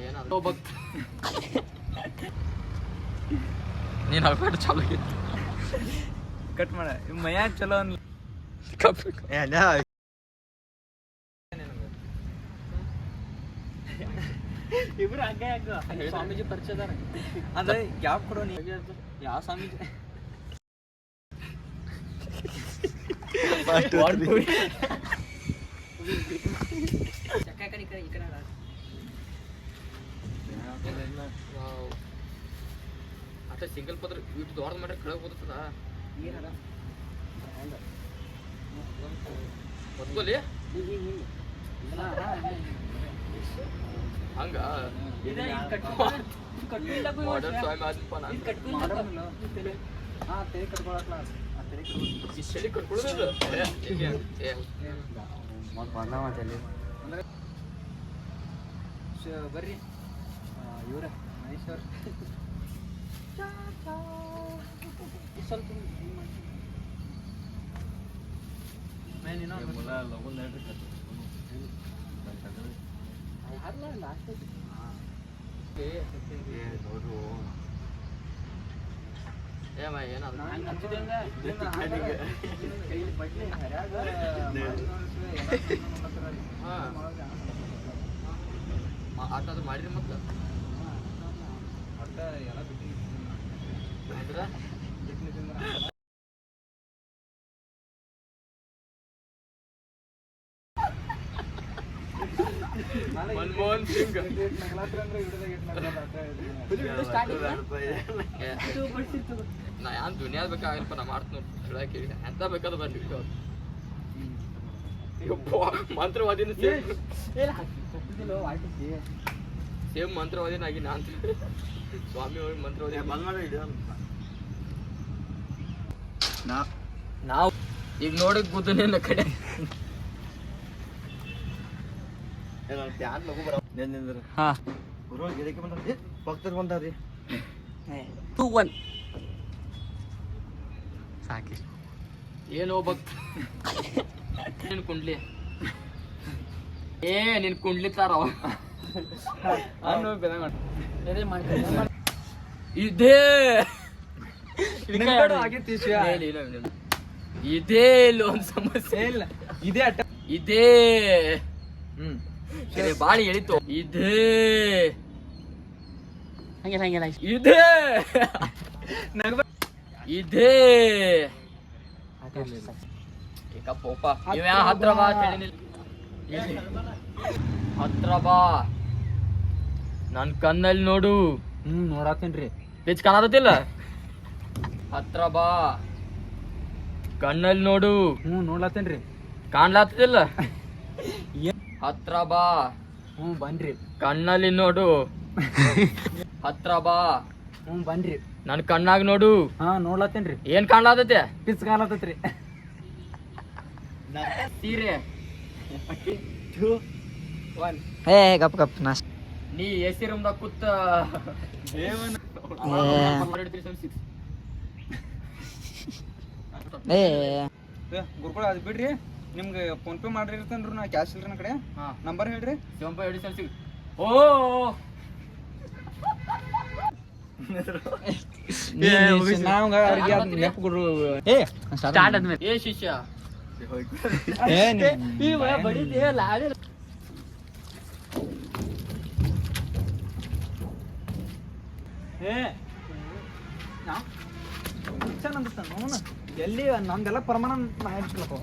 ಏನಾದ್ರು ಭಕ್ತ ನೀನು ಹಾಕೊಂಡು ಚಾಲು ಆಗಿತ್ತು ಕಟ್ ಮಾಡ ಮೈಯಾಗ ಚಲೋ ಅನ್ ಇಬ್ರು ಹಂಗೆ ಹಂಗ ಸ್ವಾಮೀಜಿ ಪರಿಚಯದಾರ ಅಂದ್ರೆ ಯಾವ ಕೊಡೋ ನೀ ಯಾವ ಸ್ವಾಮೀಜಿ ಚಕ್ಕ ಕಡೆ ಈ ಅಷ್ಟ ಸಿಂಗಲ್ ಪದ್ರ ಇಟ್ಟು ದೊಡ್ಡ ಮಾಡ್ರೆ ಕೆಳಗೆ ಹೋಗ್ತದ? ಏನದ ಹೊತ್ಕೊಲಿ? ಹಂಗ? ಚಳಿ ಕಟ್ಕೊಳ್ಳೋದು ಏ, ಏ, ಏ. ಬರ್ರಿ. ಇವ್ರ ಮಹೇಶ್ವರ್. ಸ್ವಲ್ಪ ಮೇನ್ ಇನ್ನೊಂದು ಅಲ್ಲ ಲಾಸ್ಟ್ ಏ, ಏ ಮ ಎಲ್ಲ ಮನಮೋಹನ್ ಸಿಂಗ್ ನಾ ಯಾನ್ ದುನಿಯಾದ ಬೇಕಾಗಿಲ್ಲಪ್ಪ ನಾ ಮಾಡ್ತೀನಿ ಹೇಳಕ್ಕೆ ಎಂತ ಬೇಕಾದ ಬರ್ಲಿ ಮಂತ್ರವಾದಿನ ಸೇಮ್ ಸೇಮ್ ಮಂತ್ರವಾದಿನಾಗಿ ನಾನು ಸ್ವಾಮಿ ಅವ್ರ ಮಂತ್ರವಾದಿ. ನಾವು ಈಗ ನೋಡಕ್ ಗೊತ್ತು ನ ಕಡೆ. ಹಾ. ಭಕ್ತರು ಬಂದಾರ್ರಿ ಟೂ ಒನ್ ಸಾಕಿ. ಏನು ಭಕ್ತ. ಏನ್ ಕುಂಡ್ಲಿ. ಏ ನಿನ್ ಕುಂಡ್ಲಿ ತಾರ ಇದೇ. ಇದೇ. ಲೋನ್ ಸಮಸ್ಯೆ. ಇಲ್ಲ. ಇದೇ ಅಟ್ಟ ಇದೇ. ಹ್ಮ್. ಬಾಳಿ ಎಳಿತು. ಇದೇ. ಹಂಗಿಲ್ಲ ಹಂಗಿಲ್ಲ ಇದೇ. ಇದೇ. ಇವ ಹತ್ರ ಬಾ. ಹತ್ರ ಬಾ. ನನ್ ಕಣ್ಣಲ್ಲಿ ನೋಡು. ಹ್ಮ್ ನೋಡಾತೇನ್ರಿ ಪಿಚ್ ಕಾಣತಿಲ್ಲ ಹತ್ರ ಬಾ. ಕಣ್ಣಲ್ಲಿ ನೋಡು. ಹ್ಞೂ ನೋಡ್ಲಾತೇನ್ರಿ ಕಾಣ್ಲಾತಿಲ್ಲ ಹತ್ರ ಬಾ. ಹ್ಞೂ ಬನ್ರಿ. ಕಣ್ಣಲ್ಲಿ ನೋಡು. ಹತ್ರ ಬಾ. ಹ್ಞೂ ಬನ್ರಿ. ನನ್ ಕಣ್ಣಾಗ ನೋಡು. ಹಾ ನೋಡ್ಲಾತೇನ್ರಿ ಏನ್ ಕಾಣ್ಲಾತೈತೆ ಪಿಚ್ ಕಾಲತ್ತೈತ್ರಿ ಸೀರೆ. ಏ ಗಪ್ ಗಪ್ ನೀ ಎ ಸಿ ರೂಮ್ದಾಗ ಕೂತ ಏ. ಗುರುಗಳು ಅದು ಬಿಡ್ರಿ. ನಿಮ್ಗೆ ಫೋನ್ ಪೇ ಮಾಡ್ರಿ ಇರ್ತೇನ್ರಿ ನಾ ಕ್ಯಾಶ್ ಇಲ್ರಿ ನನ್ನ ಕಡೆ. ಹಾ. ನಂಬರ್ ಹೇಳ್ರಿ. ಶಿವಂಪ ಹೇಳಿ ಸರ್ ಸಿಗ್ ಓ! ನಾವ್ ಅವ್ರಿಗೆ ಅದ್ ನೆನಪು ಕೊಡ್ರು? ಏ ಸ್ಟಾರ್ಟ್ ಆದ್ಮೇಲೆ. ಏ ಶಿಷ್ಯ. ನಾ-. ಎಲ್ಲಿ ನಮ್ದೆಲ್ಲ ಪರ್ಮನೆಂಟ್ ಮಾಡಿಸ್ಬೇಕು